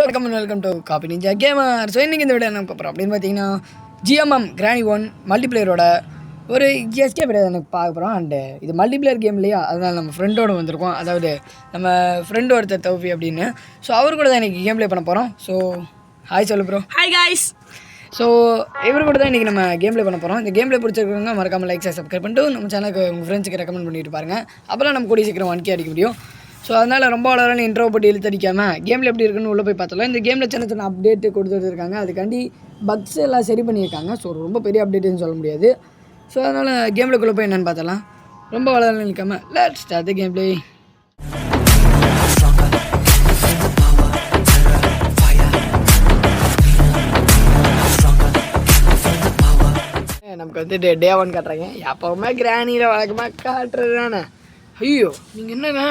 Hello welcome welcome to copy ninja gamer so இன்றைக்கி இந்த video என்ன பார்க்குறோம் அப்படின்னு பார்த்தீங்கன்னா ஜிஎம்எம் கிராணி ஒன் மல்டிப்ளேயரோட ஒரு எஸ்கே வீடியோ எனக்கு பார்க்க போகிறோம் அண்டு இது மல்டிப்ளேயர் கேம் இல்லையா? அதனால் நம்ம ஃப்ரெண்டோட வந்திருக்கோம். அதாவது நம்ம ஃப்ரெண்டு ஒருத்தர் தௌஃபி அப்படின்னு. ஸோ அவர் கூட தான் இன்றைக்கி கேம் ப்ளே பண்ண போகிறோம் ஸோ ஹாய் சொல்லு ப்ரோ ஹாய் காய்ஸ் ஸோ இவர் கூட தான் இன்றைக்கி நம்ம கேம் ப்ளே பண்ண போகிறோம் இந்த கேம் ப்ளே பிடிச்சிருக்கவங்க மறக்காமல் லைக் சப்ஸ்கிரைப் பண்ணிட்டு நம்ம சேனலுக்கு உங்கள் ஃப்ரெண்ட்ஸுக்கு ரெக்கமெண்ட் பண்ணிட்டு பாருங்க. அப்போலாம் நம்ம கூடிய சீக்கிரம் ஒன் கே அடிக்க முடியும். ஸோ அதனால் ரொம்ப வளரான இன்ட்ரோ போட்டு இழுத்தடிக்காமல் கேமில் எப்படி இருக்குன்னு உள்ளே போய் பார்த்தலாம் இந்த கேமில் சின்ன சின்ன அப்டேட் கொடுத்துட்டு இருக்காங்க அதுக்காண்டி பக்ஸ் எல்லாம் சரி பண்ணியிருக்காங்க. ஸோ ரொம்ப பெரிய அப்டேட்டுன்னு சொல்ல முடியாது. ஸோ அதனால் கேம்லக்குள்ளே போய் என்னென்னு பார்த்தலாம் ரொம்ப வளரான நிற்காமல் லெட் அது கேம் பிளே நமக்கு வந்து டே டே ஒன் காட்டுறாங்க. எப்போவுமே கிராணியில் வழக்கமாக காட்டுறது தானே. ஐயோ நீங்கள் என்னங்க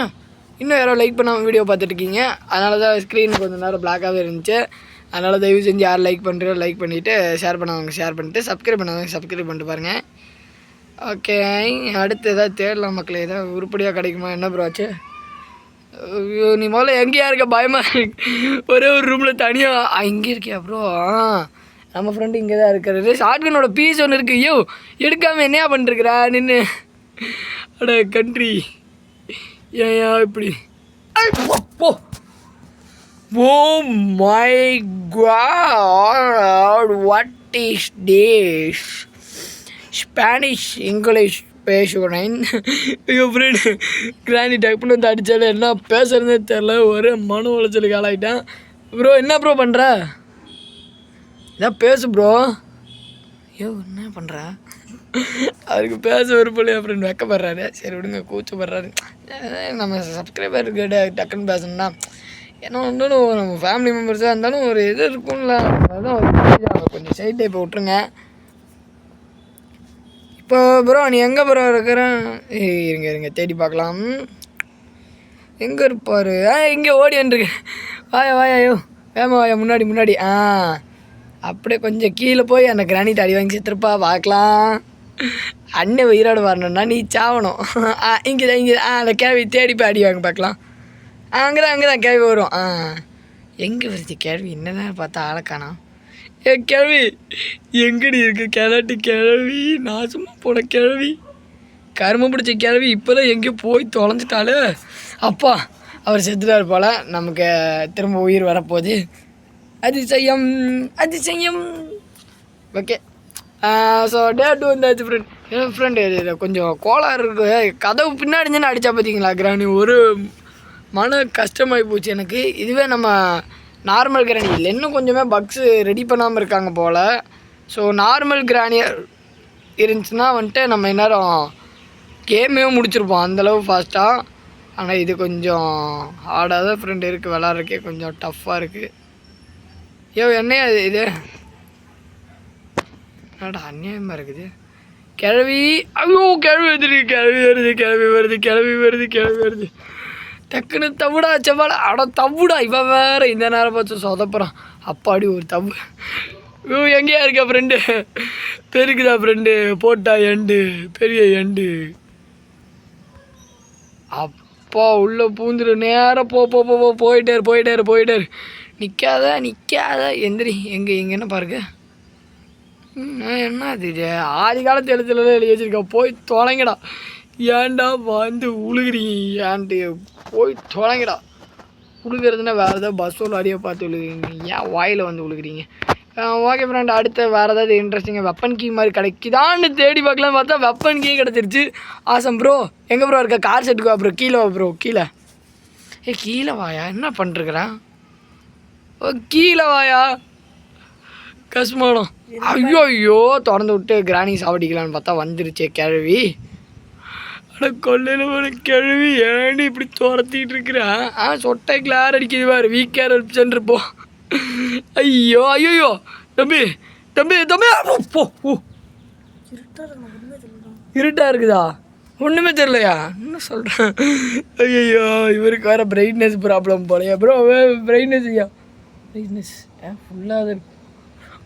இன்னும் யாரோ லைக் பண்ணாமல் வீடியோ பார்த்துட்ருக்கீங்க அதனால தான் ஸ்க்ரீன் கொஞ்சம் நேரம் பிளாக்காகவே இருந்துச்சு. அதனால் தயவு செஞ்சு யார் லைக் பண்ணுறோ லைக் பண்ணிவிட்டு ஷேர் பண்ணவங்க ஷேர் பண்ணிட்டு சப்ஸ்கிரைப் பண்ணவங்க சப்ஸ்கிரைப் பண்ணிட்டு பாருங்கள் ஓகே அடுத்து ஏதாவது தேடலாம் மக்களே ஏதாவது உருப்படியாக கிடைக்குமா? என்ன ப்ரோ ஆச்சு? ஐயோ நீ முதல்ல எங்கேயா இருக்க? பயமா ஒரே ஒரு ரூமில் தனியாக இங்கே இருக்கியா ப்ரோ ஆ நம்ம ஃப்ரெண்டு இங்கே தான் இருக்கிறது ஷார்ட்கனோட பீஸ் ஒன்று இருக்கு. ஐயோ எடுக்காமல் என்னையா பண்ணிருக்கிறா நின்று அட கண்ட்ரி ஏன் இப்படி. ஐ, போ, போ. ஓ my god what is dash Spanish English பேசுகிறேன். ஐயோ ஃப்ரெண்ட் கிராண்டி டக்குன்னு வந்து அடித்தாலே என்ன பேசுறதே தெரில ஒரே மன உளைச்சலுக்கு ஆளாயிட்டேன். ப்ரோ என்ன ப்ரோ பண்ணுற இதான் பேசு ப்ரோ ஐயோ என்ன பண்ணுற அவருக்கு பேச விருப்பம் அப்படின்னு வெக்கப்படுறாரு. சரி விடுங்க கூச்சப்படுறாரு. நம்ம சப்ஸ்கிரைபர் கிட்ட டக்குன்னு பேசணும்னா ஏன்னா இருந்தாலும் நம்ம ஃபேமிலி மெம்பர்ஸாக இருந்தாலும் ஒரு இது இருக்கும்ல. அதான் ஒரு கொஞ்சம் சைட் டைப்பை விட்ருங்க இப்போ ப்ரோ நீ எங்கே ப்ரோ இருக்கிற? ஏய், இருங்க இருங்க தேடி பார்க்கலாம். எங்கே இருப்பார்? ஆ இங்கே ஓடியான்ருக்கு வாயா வாயா ஐயோ. வேமா வாயா முன்னாடி முன்னாடி. ஆ அப்படியே கொஞ்சம் கீழே போய் அந்த கிரானைட் அடி வாங்கி செத்துருப்பா. பார்க்கலாம். அண்ணன் உயிரோடு வரணும்னா நீ சாவணும். இங்கே தான் இங்கே ஆ அந்த கேள்வி தேடி போய் அடி வாங்க பார்க்கலாம். ஆ அங்கே தான் அங்கே தான் கேள்வி வரும். ஆ எங்கே வருது கேள்வி? என்னதான் பார்த்தா ஆளக்கானா ஏ கேள்வி எங்கடி இருக்கு கிளட்டி கிழவி நாசமாக போன கிழவி கரும பிடிச்ச கிழவி இப்போ தான் எங்கேயோ போய் தொலைஞ்சிட்டாலே அப்பா அவர் செத்துட்டார் போல். நமக்கு திரும்ப உயிர் வரப்போகுது. அதிசயம் அதிசயம். ஓகே. ஸோ டே டூ வந்தாச்சு ஃப்ரெண்ட் என் ஃப்ரெண்டு இது கொஞ்சம் கோளாறு இருக்குது கதவு பின்னாடி அடித்தா பார்த்தீங்களா கிராணி? ஒரு மன கஷ்டமாகி போச்சு எனக்கு. இதுவே நம்ம நார்மல் கிராணி இல்லை. இன்னும் கொஞ்சமே பக்ஸு ரெடி பண்ணாமல் இருக்காங்க போல். ஸோ நார்மல் கிராணியாக இருந்துச்சுன்னா வந்துட்டு நம்ம இந்நேரம் கேமே முடிச்சிருப்போம். அந்தளவு ஃபாஸ்ட்டாக ஆனால் இது கொஞ்சம் ஹார்டாக தான் ஃப்ரெண்டு இருக்குது விளாட்றக்கே கொஞ்சம் டஃப்பாக இருக்குது ஐயோ என்னையா இது இது? என்னடா அநியாயமாக இருக்குது? கிழவி ஐயோ கிழவி வந்துருக்கு கிழவி வருது கிழவி வருது கிழவி வருது கிழவி வருது. டக்குன்னு தவிடா செவ்வாடா அட தவிடா இவன் வேறு இந்த நேரம் பார்த்து சொதப்புறான். அப்பாடி ஒரு தவு. ஐயோ எங்கேயா இருக்க ஃப்ரெண்டு பெருக்குதா ஃப்ரெண்டு போட்டா எண்டு பெரிய எண்டு. அப்பா உள்ளே பூந்துரு. நேராக போ போ போ போ போயிட்டே இரு போயிட்டே போயிட்டே நிற்காத நிற்காத எந்திரி எங்கே எங்கே என்ன பாருங்க என்ன இது? ஆதி காலத்து எழுத்துல எழுதி வச்சிருக்க. போய் தொலைங்கடா. ஏன்டா வந்து உழுகுறீங்க? ஏன்ட்டு? போய் தொலைங்கடா. உழுகிறதுனா வேறு ஏதாவது பஸ் ஒரு பார்த்து விழுகுறீங்க ஏன் வாயில் வந்து உழுகுறீங்க? ஓகே ஃப்ரெண்ட் அடுத்த வேறு ஏதாவது இன்ட்ரெஸ்டிங்காக வெப்பன் கீ மாதிரி கிடைக்குதான்னு தேடி பார்க்கலாம் பார்த்தா வெப்பன் கீ கிடச்சிருச்சு. ஆசம் ப்ரோ எங்கே ப்ரோ இருக்க? கார் செட்டுக்கு வா ப்ரோ கீழே வா ப்ரோ கீழே. ஏ கீழே வாயா? என்ன பண்ணிருக்கிறேன்? ஓ கீழே வாயா? கஷ்டமாடும் ஐயோ ஐயோ திறந்து விட்டு கிராணி சாவடிக்கலான்னு பார்த்தா வந்துருச்சே கிழவி. அட கொள்ளையில் ஒரு கிழவி ஏன்டி இப்படி துரத்திட்டு இருக்கிறேன் ஆ சொட்டை கிளார் அடிக்குது பாரு வீக் கேர் ஹெல்ப் சென்டர் போ. ஐயோ ஐயோ தம்பி தம்பி தம்பி போ ஓ இருட்டா இருக்குதா? ஒன்றுமே தெரியலையா? என்ன சொல்கிறேன் ஐயோ இவருக்கு வேறு பிரைட்னஸ் ப்ராப்ளம் போலையா. ப்ரோ பிரைட்னஸ் ஐயா. பிரைட்னஸ் ஃபுல்லாக இருக்கு?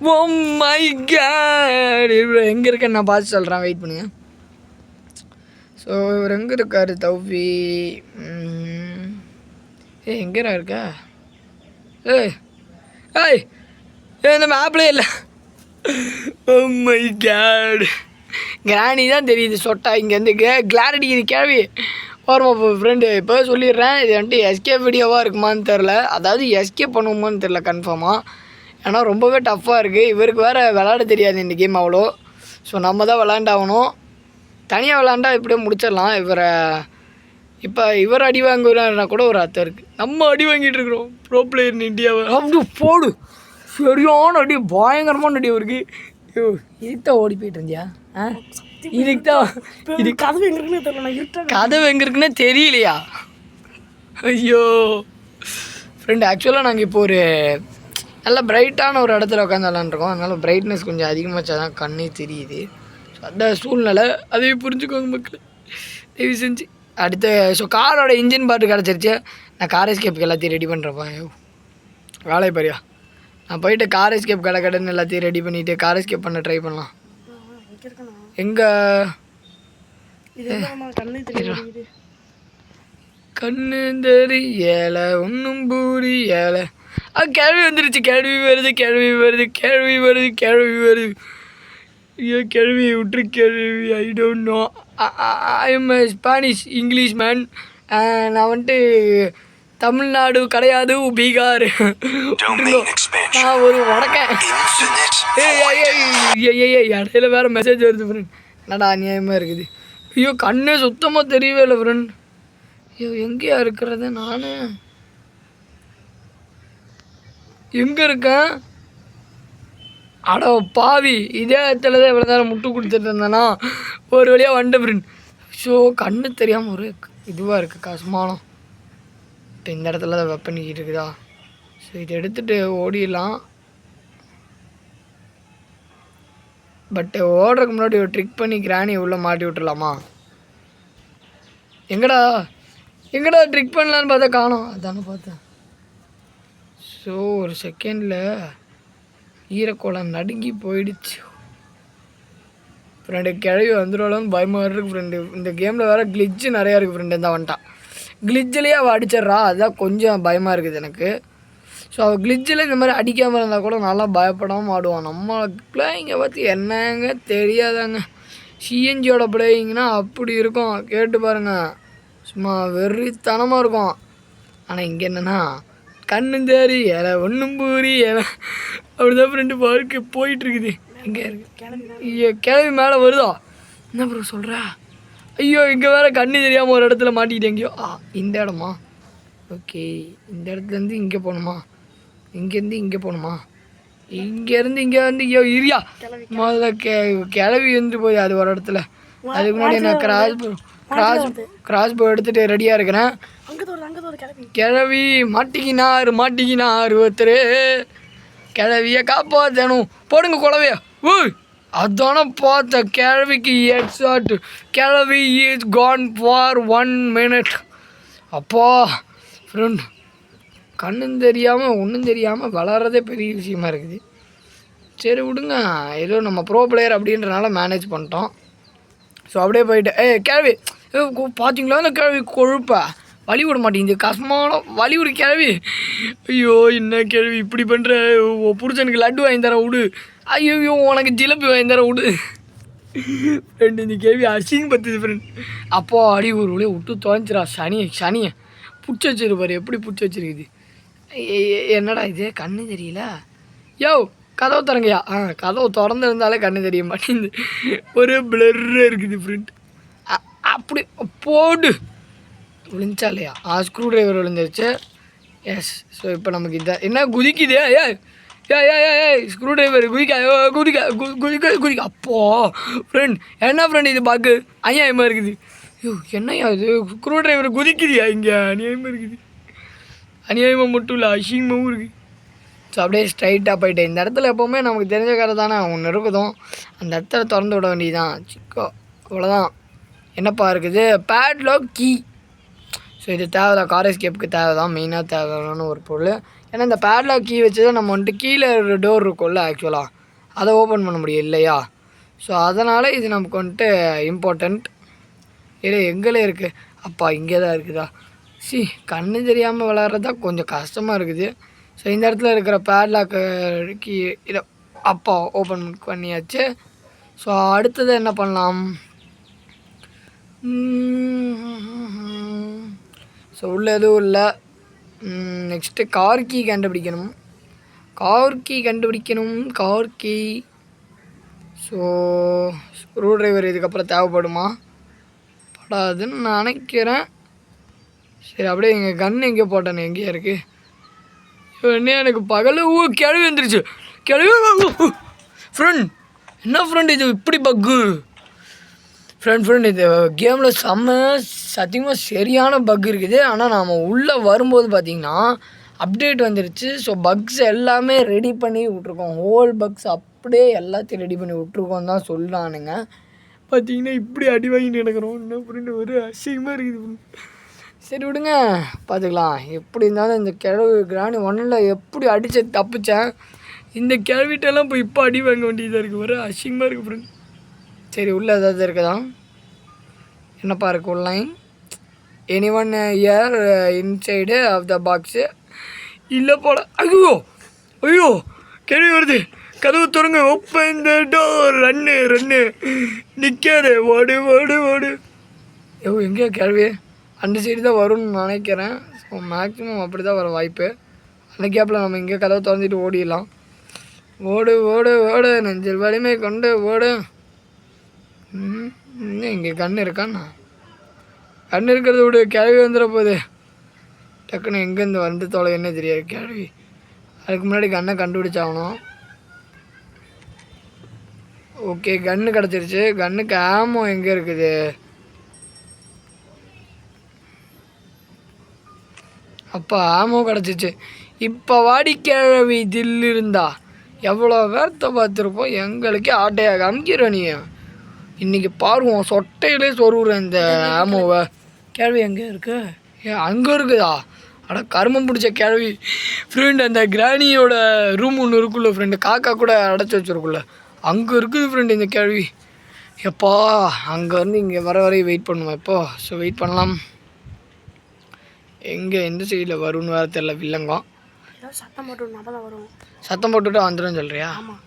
Oh ஓ மை கேட் இவர் எங்கே இருக்கேன்னு நான் பார்த்து சொல்கிறேன் வெயிட் பண்ணுங்க. ஸோ இவர் எங்கே இருக்கார் தௌஃபி ஏ எங்கே இருக்கா? ஏய் ஏய் ஏ இந்த மேப்லே இல்லை. ஓ மை கேட் கிராணி தான் தெரியுது சொட்டா. இங்கேருந்து கே கிளாரிட்டி இது கேள்வி. ஓரமா ஃப்ரெண்டு இப்போ சொல்லிடுறேன். இது வந்துட்டு எஸ்கே வீடியோவாக இருக்குமான்னு தெரில அதாவது எஸ்கே பண்ணுவோமான்னு தெரில கன்ஃபார்மாக ஏன்னா ரொம்பவே டஃப்பாக இருக்குது இவருக்கு வேறு விளாட தெரியாது இந்த கேம் அவ்வளோ. ஸோ நம்ம தான் விளாண்டாகணும் தனியாக விளாண்டா இப்படியே முடிச்சிடலாம். இவரை இப்போ இவர் அடி வாங்குறாருனா கூட ஒரு அர்த்தம் இருக்குது நம்ம அடி வாங்கிட்டு இருக்கிறோம். ப்ரோ பிளேயர் இந்தியாவை அப்படி போடு. சரியான அடி. பயங்கரமான அடி அவருக்கு ஐயோ இதுக்கு தான் ஓடி போயிட்டு இருந்தியா? ஆ? இதுக்கு தான் இது கதவு எங்க இருக்குன்னு தெரியல. கதவு எங்கே இருக்குன்னே தெரியலையா? ஐயோ. ஃப்ரெண்ட் ஆக்சுவலாக நாங்கள் இப்போ ஒரு நல்ல பிரைட்டான ஒரு இடத்துல உட்காந்து விளாண்டுருக்கோம் அதனால பிரைட்னஸ் கொஞ்சம் அதிகமாச்சா தான் கண்ணே தெரியுது. ஸோ அந்த சூழ்நிலை அதையும் புரிஞ்சுக்கோங்க மக்கள். தயவு செஞ்சு. அடுத்த ஸோ காரோட இன்ஜின் பார்ட்டு கிடச்சிருச்சு. நான் கார் எஸ்கேப்புக்கு எல்லாத்தையும் ரெடி பண்ணுறப்பா ஐயோ. வேலை பாரியா. நான் போயிட்டு கார் எஸ்கேப் கடை கடைன்னு எல்லாத்தையும் ரெடி பண்ணிவிட்டு கார் எஸ்கேப் பண்ண ட்ரை பண்ணலாம். எங்கே? கண்ணு தெரியல ஒன்றும் புரியல. ஆ கேள்வி வந்துருச்சு. கேள்வி வருது கேள்வி வருது கேள்வி வருது கேள்வி வருது. ஐயோ கேள்வி விட்டுரு கேள்வி I don't know I am Spanish English man நான் வந்துட்டு தமிழ்நாடு கிடையாது பீகார். நான் ஒரு வடக்கேன். இடையில வேற மெசேஜ் வருது ஃப்ரெண்ட் என்னடா அநியாயமாக இருக்குது? ஐயோ கண்ணே சுத்தமாக தெரியவே இல்லை ஃப்ரெண்ட் ஐயோ எங்கேயா இருக்கிறது? நான்? எங்கே இருக்கேன் அட பாவி. இதே இடத்துல தான் இவ்வளோ நேரம் முட்டு கொடுத்துட்டு இருந்தேன்னா ஒரு வழியாக வண்ட பிரின். ஸோ கண்ணு தெரியாமல் ஒரு இதுவாக இருக்குது கசுமானம். இப்போ இந்த இடத்துல தான் வெப்பண்ணிக்கிட்டு இருக்குதா? ஸோ இதை எடுத்துகிட்டு ஓடிடலாம். பட் ஓடுறதுக்கு முன்னாடி ஒரு ட்ரிக் பண்ணி கிராணி உள்ளே மாட்டி விட்டுலாமா எங்கடா? எங்கடா ட்ரிக் பண்ணலான்னு பார்த்தா காணோம். அதானே பார்த்தேன். ஸோ ஒரு செகண்டில் ஈரக்கோளம் நடுங்கி போயிடுச்சு. ஃப்ரெண்டு கிழவி வந்துடுவாளோன்னு பயமாக இருக்குது ஃப்ரெண்டு இந்த கேமில் வேறு கிளிச்சு நிறையா இருக்குது ஃப்ரெண்டு இந்த வந்துட்டான் கிளிச்சிலேயே அவள் அடிச்சிட்றா அதுதான் கொஞ்சம் பயமாக இருக்குது எனக்கு. ஸோ அவள் கிளிச்சில் இந்த மாதிரி அடிக்காமல் இருந்தால் கூட நல்லா பயப்படாமல் ஆடுவான் நம்ம பிளேயிங்கை பற்றி என்னங்க தெரியாதாங்க. சிஎன்ஜியோட பிளேயிங்னா அப்படி இருக்கும். கேட்டு பாருங்கள் சும்மா வெறித்தனமாக இருக்கும். ஆனால் இங்கே என்னென்னா கண்ணு தேரி இலை ஒன்றும் பூரி இலை. அப்படிதான் ஃப்ரெண்டு வாழ்க்கை போயிட்டுருக்குது. எங்கே இருக்கு. ஐயோ கிளவி மேலே வருதா? என்ன ப்ரோ சொல்கிற ஐயோ இங்கே வேற கண்ணு தெரியாமல் ஒரு இடத்துல மாட்டிக்கிட்டு எங்கேயோ? ஆ இந்த இடமா? ஓகே இந்த இடத்துலேருந்து இங்கே போகணுமா? இங்கேருந்து இங்கே போகணுமா? இங்கேருந்து இங்கே வந்து ஐயோ இரியா. முதல்ல கே கிளவி வந்து போய் அது ஒரு இடத்துல. அதுக்கு முன்னாடி நான் கிராஸ் கிராஸ் கிராஸ் போ எடுத்துகிட்டு ரெடியாக இருக்கிறேன். கிழவி மாட்டிக்கினார் மாட்டிக்கினார் ஒருத்தர். கிழவிய காப்பாற்றணும் போடுங்க குழவைய. ஓய் அதான பார்த்த கிழவிக்கு ஹெட்ஷாட் கிழவி is gone for one minute அப்பா ஃப்ரெண்ட் கண்ணும் தெரியாமல் ஒன்றும் தெரியாமல் வளர்றதே பெரிய விஷயமா இருக்குது. சரி விடுங்க. ஏதோ நம்ம ப்ரோ பிளேயர் அப்படின்றனால மேனேஜ் பண்ணிட்டோம். ஸோ அப்படியே போயிட்டு ஏ கேள்வி பார்த்தீங்களா அந்த கேள்வி கொழுப்பா? வழி விட மாட்டேங்குது கஷ்டமான வழி விடு கேள்வி ஐயோ என்ன கேள்வி இப்படி பண்ணுற புருஷனுக்கு லட்டு வாங்கி தர விடு. ஐயோ உனக்கு ஜிலேபி வாங்கி தர விடு. ஃப்ரெண்டு இந்த கேள்வி அசிங்க பத்துது ஃப்ரெண்ட் அப்போ அடி ஒரு வழியை விட்டு துவஞ்சிரா சனியை சனியை. பிடிச்சி வச்சிருப்பாரு எப்படி பிடிச்சி வச்சிருக்குது. என்னடா இது? கண்ணு தெரியல. யோ கதவு திறங்கய்யா ஆ கதவு திறந்துருந்தாலே கண்ணு தெரிய மாட்டேங்குது. ஒரு பிளர்ரு இருக்குது ஃப்ரெண்ட் அப்படி போடு. விழுந்துச்சா இல்லையா ஆ ஸ்க்ரூ டிரைவர் விழுந்துருச்சு. எஸ் ஸோ இப்போ நமக்கு இதான் என்ன குதிக்குது? ஏ ஏ ஏ ஏ ஸ்க்ரூ டிரைவர் குதிக்க குதிக்கா குதிக்க குதிக்க. அப்போ ஃப்ரெண்ட் என்ன ஃப்ரெண்ட் இது பாக்கு? அநியாயமாக இருக்குது. ஐயோ என்னையா இது? ஸ்க்ரூ டிரைவர் குதிக்குதியா இங்கே? அநியாயமாக இருக்குது. அநியாயமாக மட்டும் இல்லை அசிங்கமாகவும் இருக்குது ஸோ அப்படியே ஸ்ட்ரைட்டாக போயிட்டு இந்த இடத்துல எப்போவுமே நமக்கு தெரிஞ்ச கதை தானே. ஒன்று இருக்குதும். அந்த இடத்துல திறந்து விட வேண்டியதுதான். சிக்கோ அவ்வளோதான் என்னப்பா இருக்குது? பேட்லோ கீ ஸோ இது தேவைதான் கார் எஸ்கேப்புக்கு தேவை தான் மெயினாக தேவையான ஒரு பொருள். ஏன்னா இந்த பேட்லாக் கீ வச்சு தான் நம்ம வந்துட்டு கீழே ஒரு டோர் இருக்கும்ல ஆக்சுவலாக அதை ஓப்பன் பண்ண முடியும் இல்லையா? ஸோ அதனால் இது நமக்கு வந்துட்டு இம்பார்ட்டண்ட் இல்லை எங்களே இருக்குது அப்பா இங்கே தான் இருக்குதா? சி கண்ணு தெரியாமல் விளாட்றது தான் கொஞ்சம் கஷ்டமாக இருக்குது. ஸோ இந்த இடத்துல இருக்கிற பேட்லாக்கு கீ இதை அப்பா ஓப்பன் பண்ணியாச்சு. ஸோ அடுத்தது என்ன பண்ணலாம்? ஸோ உள்ள எதுவும் இல்லை. நெக்ஸ்ட்டு கார் கீ கண்டுபிடிக்கணும். கார் கீ கண்டுபிடிக்கணும். Car key so screwdriver இதுக்கப்புறம் தேவைப்படுமா? படாதுன்னு நான் நினைக்கிறேன். சரி அப்படியே எங்கள் கன் எங்கே போட்டேன்னு எங்கேயா இருக்குது என்ன எனக்கு பகல் ஊ கிழவி வந்துருச்சு கிழவி ஃப்ரெண்ட் என்ன ஃப்ரெண்ட் இது? இப்படி பக்கு ஃப்ரெண்ட் ஃப்ரெண்ட் இது கேமில் செம்ம சத்தியமாக சரியான பக் இருக்குது. ஆனால் நாம் உள்ளே வரும்போது பார்த்திங்கன்னா அப்டேட் வந்துருச்சு. ஸோ பக்ஸ் எல்லாமே ரெடி பண்ணி விட்ருக்கோம் ஹோல் பக்ஸ் அப்படியே எல்லாத்தையும் ரெடி பண்ணி விட்ருக்கோம் தான் சொல்லானுங்க பார்த்தீங்கன்னா இப்படி அடி வாங்கி நடக்கிறோம் என்ன ஃப்ரெண்டு ஒரு அசிங்கமாக இருக்குது. சரி விடுங்க பார்த்துக்கலாம். எப்படி இருந்தாலும் இந்த கிழவு கிராணி ஒன்றில் எப்படி அடித்து தப்பிச்சேன்? இந்த கிழவிட்டெல்லாம் போய் இப்போ அடி வாங்க வேண்டியதாக இருக்குது வர அசிங்கமாக இருக்குது ஃப்ரெண்ட் சரி உள்ளே ஏதாவது இருக்குதா என்னப்பா இருக்கு உள்ளைன் anyone here inside of the box இல்லை போல. ஐயோ ஐயோ கேள்வி வருது. கதவு தொடங்க open the door run run நிற்காது ஓடு ஓடு ஓடு. ஐயோ எங்கேயோ கேள்வியே அந்த சைடு தான் வரும்னு நினைக்கிறேன். ஸோ மேக்ஸிமம் அப்படி தான் வர வாய்ப்பு. அந்த கேப்பில் நம்ம இங்கே கதவை திறந்துட்டு ஓடிடலாம். ஓடு ஓடு ஓடு. நெஞ்சில் வலிமை கொண்டு ஓடு. இன்னும் இங்கே கண் இருக்காண்ணா கண் இருக்கிறத விடு. கிழவி வந்துட போகுது. டக்குன்னு எங்கேருந்து வந்து தொலை என்ன தெரியாது கிழவி. அதுக்கு முன்னாடி கண்ணை கண்டுபிடிச்சாகணும். ஓகே கன்று கிடச்சிருச்சு. கன்னுக்கு ஆமோ எங்கே இருக்குது? அப்போ ஆமோ கிடச்சிச்சு. இப்போ வாடிக்கிழவி தில் இருந்தா எவ்வளோ வேர்த்த பார்த்துருப்போம். எங்களுக்கே ஆட்டையாக காமிக்கிற நீ? இன்னைக்கு பாருவோம் சொட்டையிலே சொருவுறேன் இந்த ஆமோவை. கேள்வி எங்கே இருக்கு? ஏன் அங்கே இருக்குதா? அட கருமம் பிடிச்ச கேள்வி. ஃப்ரெண்ட் அந்த கிராணியோட ரூம் ஒன்று இருக்குல்ல ஃப்ரெண்டு காக்கா கூட அடைச்சி வச்சிருக்குல்ல. அங்கே இருக்குது ஃப்ரெண்ட் இந்த கேள்வி. எப்பா அங்கேருந்து இங்கே வர வரையும் வெயிட் பண்ணுவேன் இப்போ? ஸோ வெயிட் பண்ணலாம். எங்கே எந்த சைடில் வரும்னு வேறு தெரில வில்லங்கம். சத்தம் போட்டு வரும். சத்தம் போட்டுவிட்டா வந்துடும் சொல்கிறியா ஆமாம்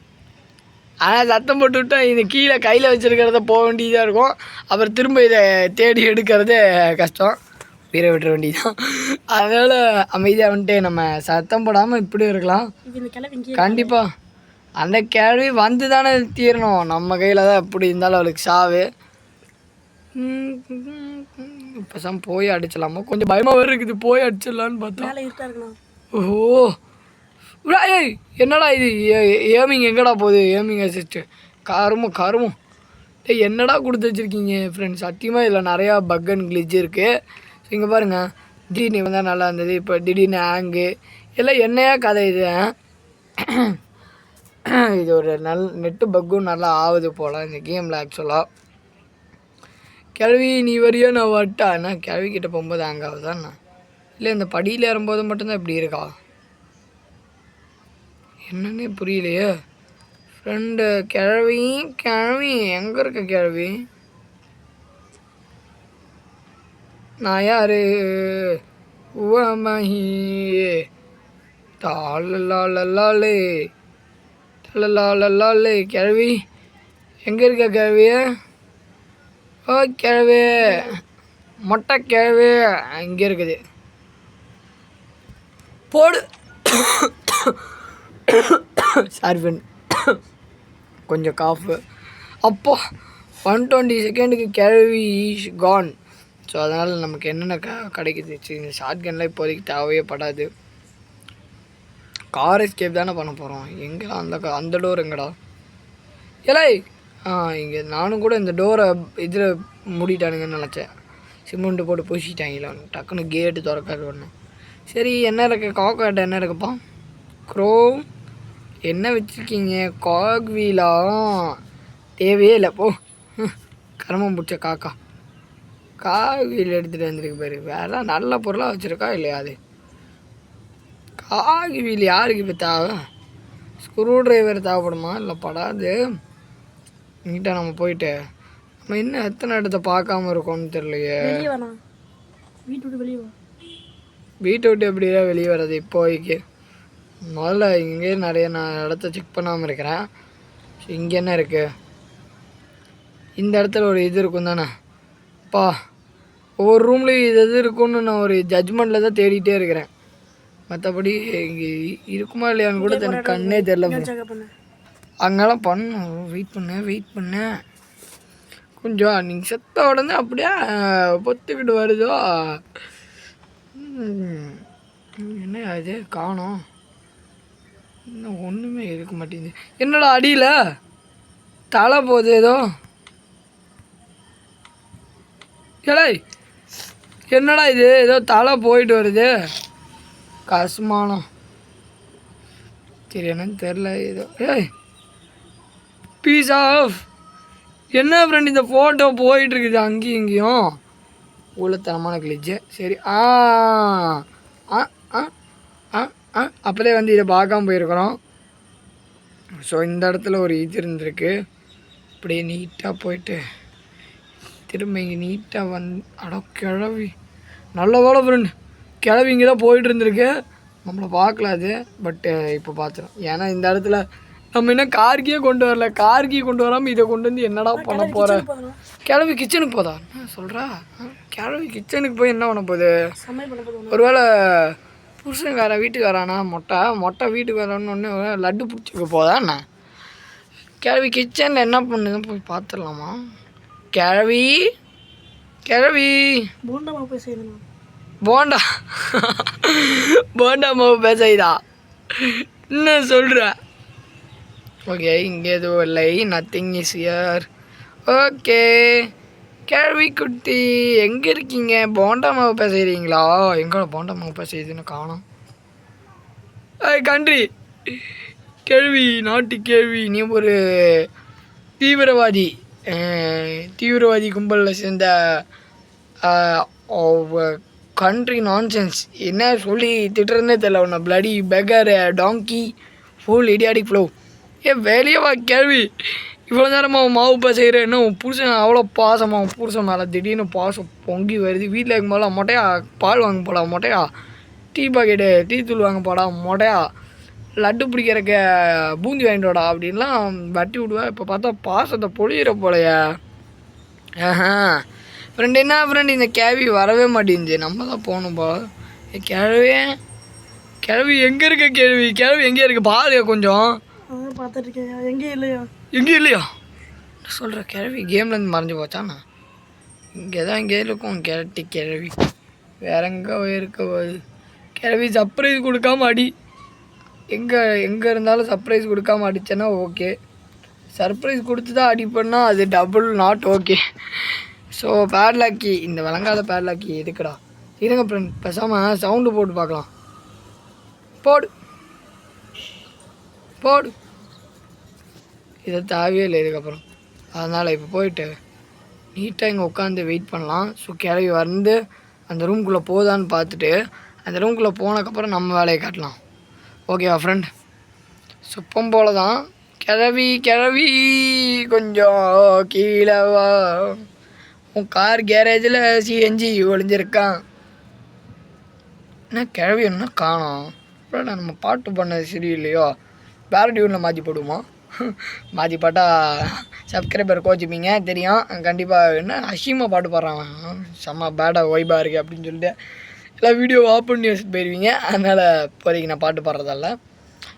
ஆனால் சத்தம் போட்டு விட்டா இது கீழே கையில் வச்சுருக்கிறத போக வேண்டியதாக இருக்கும். அப்புறம் திரும்ப இதை தேடி எடுக்கிறது கஷ்டம். உயிரை விட்டுற வேண்டியதுதான். அதனால் அமைதியாக வந்துட்டு நம்ம சத்தம் போடாமல் இப்படி இருக்கலாம். கண்டிப்பாக அந்த கேள்வி வந்து தானே தீரணும். நம்ம கையில் தான் எப்படி இருந்தாலும் அவளுக்கு சாவு. இப்போ சம் போய் அடிச்சிடலாமா? கொஞ்சம் பயமாக வேறு இருக்குது. போய் அடிச்சிடலான்னு பார்த்தா மேலே இருட்டா இருக்கணும் ஓ உடா, ஏய் என்னடா இது? ஏமிங் எங்கடா போகுது? ஏமிங் அசிஸ்ட்டு காரமும் காரமும். ஏய் என்னடா கொடுத்து வச்சுருக்கீங்க ஃப்ரெண்ட்ஸ் சத்தியமாக இதில் நிறையா பக் அண்ட் கிளிச் இருக்குது ஸோ இங்கே பாருங்கள் திடீர்னு வந்தால் நல்லா இருந்தது. இப்போ திடீர்னு ஹேங்கு எல்லாம் என்னையா கதை இது இது ஒரு நல் நெட்டு பக்கும் நல்லா ஆகுது போல் இந்த கேமில் ஆக்சுவலாக கிழவி நீ வரியா நான் வட்டா என்ன கிழவி கிட்ட போகும்போது ஹேங் ஆகுதாண்ணா இல்லை இந்த படியில் ஏறும்போது மட்டும்தான் இப்படி இருக்கா? என்னன்னே புரியலையே. ஃப்ரெண்டு கிழவி கிழவி எங்கே இருக்க கிழவி நான் யாரு? உவமஹி தாளலாலே தலலாளலாலே கிழவி எங்கே இருக்க கிழவியை ஓ கிழவு. மொட்டை கிழவு. இங்கே இருக்குது. போடு. சாரி ஃப்ரெண்ட் கொஞ்சம் காஃபு அப்போ ஒன் டுவெண்ட்டி செகண்டுக்கு கேள்வி கான் ஸோ அதனால் நமக்கு என்னென்ன க கிடைக்குது? சரி, இந்த ஷார்ட் கன்லாம் இப்போதைக்கு தேவையே படாது. கார் எஸ்கேப் தானே பண்ண போகிறோம் எங்கடா அந்த அந்த டோர் எங்கடா? ஏலே இங்கே நானும் கூட இந்த டோரை இதில் மூடிட்டானுங்கன்னு நினச்சேன். சிமெண்ட்டு போட்டு பூசிட்டாங்களா டக்குன்னு கேட்டு திறக்காது ஒன்று சரி என்ன இருக்கு? காக்காட்ட என்ன இருக்குப்பா க்ரோ என்ன வச்சுருக்கீங்க? காக் வீலா தேவையே இல்லை போ. ஹம், கருமம் பிடிச்ச காக்கா. காக் வீல் எடுத்துகிட்டு வந்திருக்கு பாரு. வேற நல்ல பொருளாக வச்சுருக்கா இல்லையா அது? காக் வீல் யாருக்கு இப்போ தேவை? ஸ்க்ரூ ட்ரைவர் தேவைப்படுமா? இல்லை படாது. நீட்டாக நம்ம போயிட்டு. நம்ம இன்னும் எத்தனை இடத்த பார்க்காம இருக்கோம்னு தெரியலையே. வெளியே வேணாம் வீட்டு விட்டு வெளியே வா. வீட்டை விட்டு எப்படியா வெளியே வர்றது? இப்போதைக்கு முதல்ல இங்கே நிறைய நான் இடத்த செக் பண்ணாமல் இருக்கிறேன். ஸோ இங்கே என்ன இருக்குது இந்த இடத்துல ஒரு இது இருக்கும் தானே? அப்பா ஒவ்வொரு ரூம்லேயும் இது எது இருக்கும்னு நான் ஒரு ஜட்ஜ்மெண்ட்டில் தான் தேடிட்டே இருக்கிறேன். மற்றபடி இங்கே இருக்குமா இல்லையான்னு கூட எனக்கு கண்ணே தெரில bro. செக்அப் அங்கெல்லாம் பண்ணும் வெயிட் பண்ணேன் வெயிட் பண்ணேன் கொஞ்சம் நீங்கள் செத்த உடனே அப்படியே பொத்துக்கிட்டு வருதோ? என்ன அது காணோம். இன்னும் ஒன்றுமே இருக்க மாட்டேங்குது. என்னடா அடியில்? தலை போகுது ஏதோ. ஏலே என்னடா இது? ஏதோ தலை போயிட்டு வருது. கசுமானம் சரி என்னன்னு தெரில ஏதோ. ஏய் பீஸ் ஆஃப் என்ன ஃப்ரெண்ட் இந்த ஃபோட்டோ போயிட்டு இருக்குது அங்கேயும் இங்கேயும்? ஊழத்தனமான கிளிச்சு சரி ஆ ஆ ஆ ஆ ஆ அப்போதே வந்து இதை பார்க்காம போயிருக்கிறோம். ஸோ இந்த இடத்துல ஒரு இது இருந்திருக்கு. அப்படியே நீட்டாக போயிட்டு திரும்ப இங்கே நீட்டாக வந் அட கிழவி. நல்ல வேலை ஃப்ரெண்ட் கிழவி இங்கே தான் போயிட்டு இருந்திருக்கு நம்மளை பார்க்கல அது பட்டு இப்போ பார்த்துரும் ஏன்னா இந்த இடத்துல நம்ம இன்னும் கார்கியே கொண்டு வரல? கார்கி கொண்டு வராமல் இதை கொண்டு வந்து என்னடா பண்ண போகிற கிழவி கிச்சனுக்கு போதா? என்ன சொல்கிறா கிழவி கிச்சனுக்கு போய் என்ன பண்ண போகுது? ஒருவேளை புருஷன்கார வீட்டுக்கு வரானா மொட்டை மொட்டை வீட்டுக்கு வரான்னு ஒன்று லட்டு பிடிச்சிக்க போதா என்ன? கிழவி கிச்சனில் என்ன பண்ணுதுன்னு போய் பார்த்துடலாமா கிழவி கிழவி. போண்டா மாவு போய் செய்யணும்? போண்டா. போண்டா மாவு பேசுதா என்ன சொல்கிற ஓகே இங்கே எதுவும் இல்லை. நத்திங் இஸ் இயர் ஓகே கேள்வி குட்டி எங்கே இருக்கீங்க? போண்டா மாவு பேசுகிறீங்களா எங்கே போண்டா மாவு பேசுறதுன்னு காணோம். ஏய் கண்ட்ரி. கேள்வி நாட்டு கேள்வி நீ ஒரு தீவிரவாதி. தீவிரவாதி கும்பலில் சேர்ந்த கண்ட்ரி நான்சென்ஸ் என்ன சொல்லி திட்டுறதுனே தெரியல. உன்னை bloody beggar donkey full idiotic fellow ஏ வேலையே வா கேள்வி. இவ்வளோ நேரமாக மாவு பசைகிற என்ன உன் புருஷன் அவ்வளோ பாசமாக புருஷன் மேலே திடீர்னு பாசம் பொங்கி வருது. வீட்டில் இருக்கும் போல மொட்டையா பால் வாங்க போடா மொட்டையா. டீ பாக்கெட்டு டீ தூள் வாங்க போடா மொட்டையா. லட்டு பிடிக்கிறக்க பூந்தி வாங்கிட்டுவாடா அப்படின்லாம் வட்டி விடுவேன் இப்போ பார்த்தா பாசத்தை பொழியிற போலையா. ஆஹா. ஃப்ரெண்டு என்ன ஃப்ரெண்ட் இந்த கேவி வரவே மாட்டேங்குது. நம்ம தான் போகணும் போல கிழவி கிழவி எங்கே இருக்க கேள்வி? கிழவி எங்கே இருக்குது பாருங்க கொஞ்சம். அதான் பார்த்துட்டு இருக்கேன் எங்கேயும் இல்லையா? எங்கேயும் இல்லையா? சொல்கிற கிழவி? கேம்லேருந்து மறைஞ்சு போச்சாண்ணா இங்கே தான் இங்கே இருக்கும் கிழட்டி கிழவி. வேற எங்கே இருக்க போகுது கிழவி சர்ப்ரைஸ் கொடுக்காம அடி. எங்கே எங்கே இருந்தாலும் சர்ப்ரைஸ் கொடுக்காம அடிச்சேன்னா ஓகே சர்ப்ரைஸ் கொடுத்து தான் அடிப்பேன்னா அது டபுள் நாட் ஓகே ஸோ பேட்லாக்கி இந்த விளங்காத பேட்லாக்கி எதுக்குடா? இருங்க ஃப்ரெண்ட் பேசாமல் சவுண்டு போட்டு பார்க்கலாம். போடு. போடு. இதை தேவையே இல்லை இதுக்கப்புறம். அதனால் இப்போ போயிட்டு நீட்டாக இங்கே உட்காந்து வெயிட் பண்ணலாம். ஸோ கிளவி வந்து அந்த ரூம்குள்ளே போதான்னு பார்த்துட்டு அந்த ரூம்குள்ளே போனதுக்கப்புறம் நம்ம வேலையை காட்டலாம். ஓகேவா ஃப்ரெண்ட் சுப்பம் போல தான் கிளவி கிளவி கொஞ்சம் கீழே வா. உன் கார் கேரேஜில் சிஎன்ஜி ஒளிஞ்சிருக்கான். என்ன கிழவி என்ன காணும்? அப்புறம் நம்ம பாட்டு பண்ணது சரி இல்லையோ டியூனில் மாற்றி போடுவோம்? மாற்றி பாட்டா சப்ஸ்கிரைபர் கோச்சிப்பீங்க தெரியும். கண்டிப்பாக என்ன அசிமா பாட்டு பாடுறான் செம்ம பேடாக ஒய்பாக இருக்குது அப்படின்னு சொல்லிட்டு. எல்லாம் வீடியோ ஆஃப் பண்ணி வச்சுட்டு போயிடுவீங்க அதனால் இப்போதைக்கு நான் பாட்டு பாடுறதால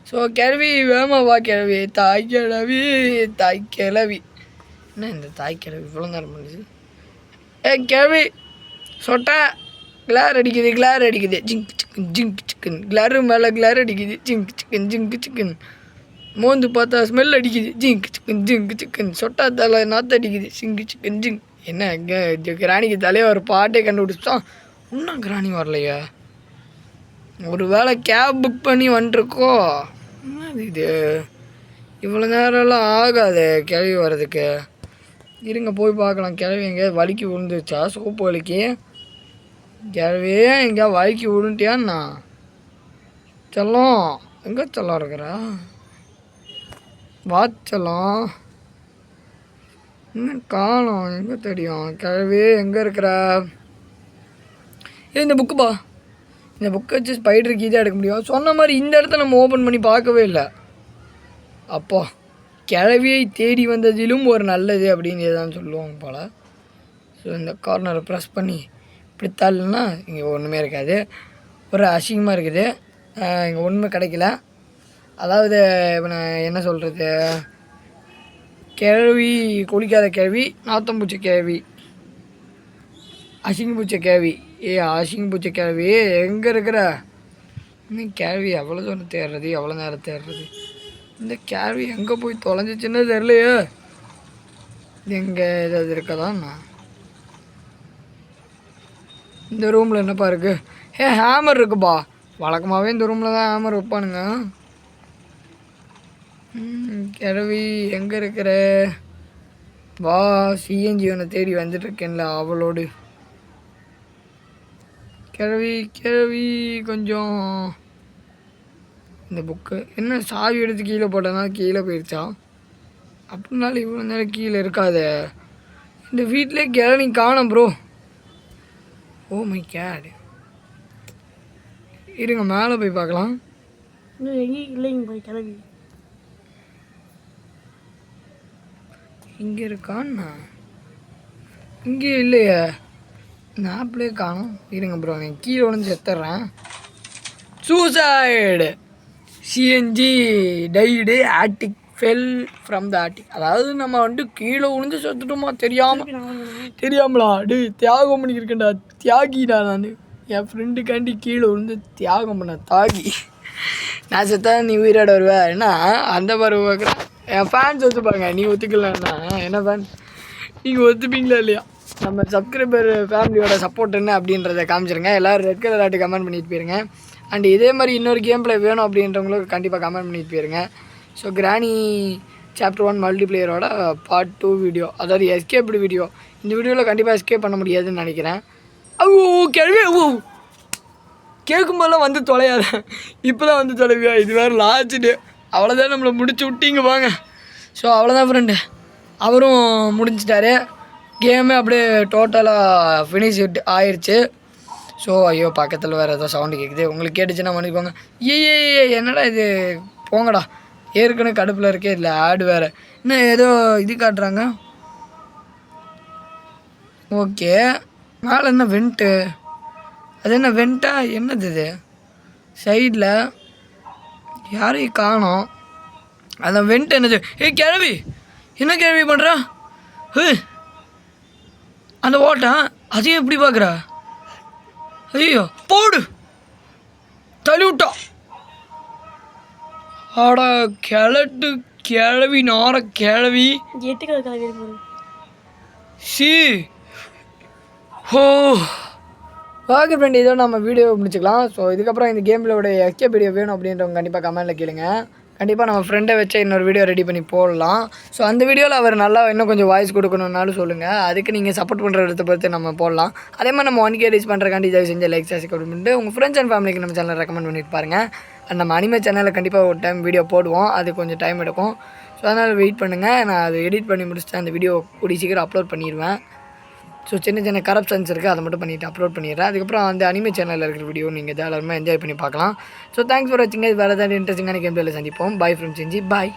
ஸோ கிழவி வேமா வா கிழவி. தாய் கிழவி தாய் கிழவி. என்ன இந்த தாய் கிழவி இவ்வளோ நேரம் பண்ணுச்சு ஏ கிழவி சொட்டா. கிளார் அடிக்குது கிளார் அடிக்குது. ஜிங்க் சிக்கன் ஜிங்க் சிக்கன் கிளாரு மேலே கிளார் அடிக்குது. ஜிங்க் சிக்கன் ஜிங்க் சிக்கன். மோந்து பார்த்தா ஸ்மெல் அடிக்குது. ஜிங்க் சிக்கன் ஜிங்க் சிக்கன். சொட்டா தலை நாற்று அடிக்குது. சிங்கு சிக்கன் ஜிங்க். என்ன இங்கே கிராணிக்கு தலையை ஒரு பாட்டே கண்டுபிடிச்சான் இன்னும் கிராணி வரலையா. ஒரு வேளை கேப் புக் பண்ணி வந்துருக்கோ? என்னது இது இவ்வளோ நேரம்லாம் ஆகாது கிளவி வர்றதுக்கு. இருங்க போய் பார்க்கலாம். கிளவி எங்கேயாவது வலிக்கு விழுந்துச்சா சோப்பு வலிக்கு கிளவி எங்கேயா வலிக்கு விழுந்துட்டியான்னா செல்லம் எங்கே செல்லம் இருக்கிறா? வாச்சலாம். இன்னும் காணோம்? எங்கே தெரியும் கிழவி எங்கே இருக்கிற? ஏ இந்த புக்குப்பா இந்த புக்கை வச்சு ஸ்பைடர் கீதாக எடுக்க முடியும். சொன்ன மாதிரி இந்த இடத்த நம்ம ஓப்பன் பண்ணி பார்க்கவே இல்லை. அப்போ கிழவியை தேடி வந்ததிலும் ஒரு நல்லது அப்படின்னு தான் சொல்லுவாங்க போல். ஸோ இந்த கார்னரை ப்ரெஸ் பண்ணி இப்படி தள்ளுனா இங்கே ஒன்றுமே இருக்காது. ஒரு அசிங்கமாக இருக்குது. இங்கே ஒன்றுமே கிடைக்கல. அதாவது இப்போ நான் என்ன சொல்கிறது கிழவி குளிக்காத கிழவி நாத்தம்பூச்சி கிழவி அசிங்கப்பூச்ச கிழவி ஏ அசிங்கப்பூச்ச கிழவி எங்கே இருக்கிற? இன்னும் கிழவி எவ்வளோ தூரம் தேடுறது எவ்வளோ நேரம் தேடுறது? இந்த கேள்வி எங்கே போய் தொலைஞ்சிச்சுன்னு தெரியலையே. இது எங்கே ஏதாவது இருக்கதாண்ணா? இந்த ரூமில் என்னப்பா இருக்கு? ஏ ஹேமர் இருக்குப்பா. வழக்கமாகவே இந்த ரூமில் தான் ஹேமர் வைப்பானுங்க. கிழவி எங்கே இருக்கிற? வா சிஎன்ஜி ஒன்று தேடி வந்துட்டுருக்கேன்ல அவளோடு. கிழவி கிழவி கொஞ்சம். இந்த புக்கு. என்ன சாவி எடுத்து கீழே போட்டனா கீழே போயிடுச்சா அப்படினாலும் இவ்வளோ நேரம் கீழே இருக்காத. இந்த வீட்டிலே கிளனி காணோம் ப்ரோ ஓ மை கேடு இருங்க மேலே போய் பார்க்கலாம். இல்லைங்க போய் கிளம்பி. இங்கே இருக்கான்னா? இங்கே இல்லையே. இந்த ஆப்லேயே காணும். இருங்க ப்ரோ நான் கீழே விழுந்து எத்துறேன். Suicide CNG tied attic fell from the attic அதாவது நம்ம வந்துட்டு கீழே விழுந்து செத்துட்டோமா தெரியாமல் தெரியாமலா? அடு தியாகம் பண்ணியிருக்கேன்டா தியாகிடா நான். என் ஃப்ரெண்டுக்காண்டி கீழே விழுந்து தியாகம் பண்ண தாகி. நான் செத்தா நீ உயிராட வருவேன் என்ன? அந்த பருவ பார்க்குறேன். என் ஃபேன்ஸ் ஒத்துப்பாங்க நீ ஒத்துக்கலன்னா என்ன ஃபேன் நீங்கள் ஒத்துப்பீங்களா இல்லையா? நம்ம சப்ஸ்கிரைபர் ஃபேமிலியோட சப்போர்ட் என்ன அப்படின்றத காமிச்சிருங்க. எல்லோரும் ரெட் கலர் ஆட்டு கமெண்ட் பண்ணிட்டு போயிருங்க. அண்ட் இதே மாதிரி இன்னொரு கேம் பிளே வேணும் அப்படின்றவங்களுக்கு கண்டிப்பாக கமெண்ட் பண்ணிட்டு போயிருங்க. ஸோ கிராணி சாப்டர் ஒன் மல்டிப்ளேயரோட பார்ட் டூ வீடியோ அதாவது எஸ்கேப்டு வீடியோ இந்த வீடியோவில் கண்டிப்பாக எஸ்கேப் பண்ண முடியாதுன்னு நினைக்கிறேன். ஓ கேள்வி ஓ கேட்கும்போதெல்லாம் வந்து தொலையாத. இப்போ தான் வந்து தொலைவியா? இது வேறு லாஸ்ட்டு அவ்வளோதான் நம்மளை முடிச்சு விட்டிங்க வாங்க. ஸோ அவ்வளோதான் ஃப்ரெண்டு அவரும் முடிஞ்சிட்டாரு. கேமே அப்படியே டோட்டலாக ஃபினிஷ் ஆயிடுச்சு ஸோ ஐயோ பக்கத்தில் வேறு ஏதோ சவுண்டு கேட்குது உங்களுக்கு கேட்டுச்சுன்னா பண்ணிக்கோங்க ஏ ஏ ஏ, என்னடா இது? போங்கடா. ஏற்கனவே கடுப்பில் இருக்கே இல்லை ஆடு வேறு. இன்னும் ஏதோ இது காட்டுறாங்க? ஓகே மேலே என்ன வெண்ட்டு அது என்ன வெண்ட்டா என்னது இது? சைடில் யாரையும் காணோம்? அதான் வெண்ட் என்னது? ஏய் கிழவி! என்ன கிழவி பண்ணுறா ஹே! அந்த ஓட்டா அதையும் எப்படி பார்க்குறா? ஐயோ போடு! தள்ளி விட்டா! ஆடா கிழட்டு கிழவி நார கிழவி. சி! ஹோ ஓகே ஃப்ரெண்ட் இதோட நம்ம வீடியோ முடிச்சுக்கலாம். ஸோ இதுக்கப்புறம் இந்த கேமிலோட எக்ஸ்ட்ரா வீடியோ வேணும் அப்படின்றவங்க கண்டிப்பாக கமெண்ட்டில் கேளுங்க. கண்டிப்பாக நம்ம ஃப்ரெண்டை வச்சு இன்னொரு வீடியோ ரெடி பண்ணி போடலாம். ஸோ அந்த வீடியோவில் அவர் நல்லா இன்னும் கொஞ்சம் வாய்ஸ் கொடுக்கணுன்னாலும் சொல்லுங்கள் அதுக்கு நீங்கள் சப்போர்ட் பண்ணுற இடத்த பொறுத்து நம்ம போடலாம். அதே மாதிரி நம்ம ஒன் கே ரீச் பண்ணுறக்காண்டி தயவு செஞ்சு லைக் சாசி பண்ணிட்டு உங்கள் ஃப்ரெண்ட்ஸ் அண்ட் ஃபேமிலிக்கு நம்ம சேனலை ரெக்கமெண்ட் பண்ணிட்டு பாருங்கள் அண்ட் நம்ம அனிமே சேனலில் கண்டிப்பாக ஒரு டைம் வீடியோ போடுவோம். அது கொஞ்சம் டைம் எடுக்கும். ஸோ அதனால் வெயிட் பண்ணுங்கள் நான் அதை எடிட் பண்ணி முடிச்சுட்டு அந்த வீடியோ கூடி சீக்கிரம் அப்லோட் பண்ணிடுவேன். ஸோ சின்ன சின்ன கரப்ஷன்ஸ் இருக்குது அதை மட்டும் பண்ணிவிட்டு அப்லோட் பண்ணிடுறேன். அதுக்கப்புறம் அந்த அனிமே சேனலில் இருக்கிற வீடியோ நீங்கள் தாராளமாக என்ஜாய் பண்ணி பார்க்கலாம். ஸோ தேங்க்ஸ் ஃபார் வாட்சிங் வேறு ஏதாவது இன்ட்ரெஸ்டிங்கான கேம் சந்திப்போம். பை ஃப்ரம் செஞ்சு. பாய்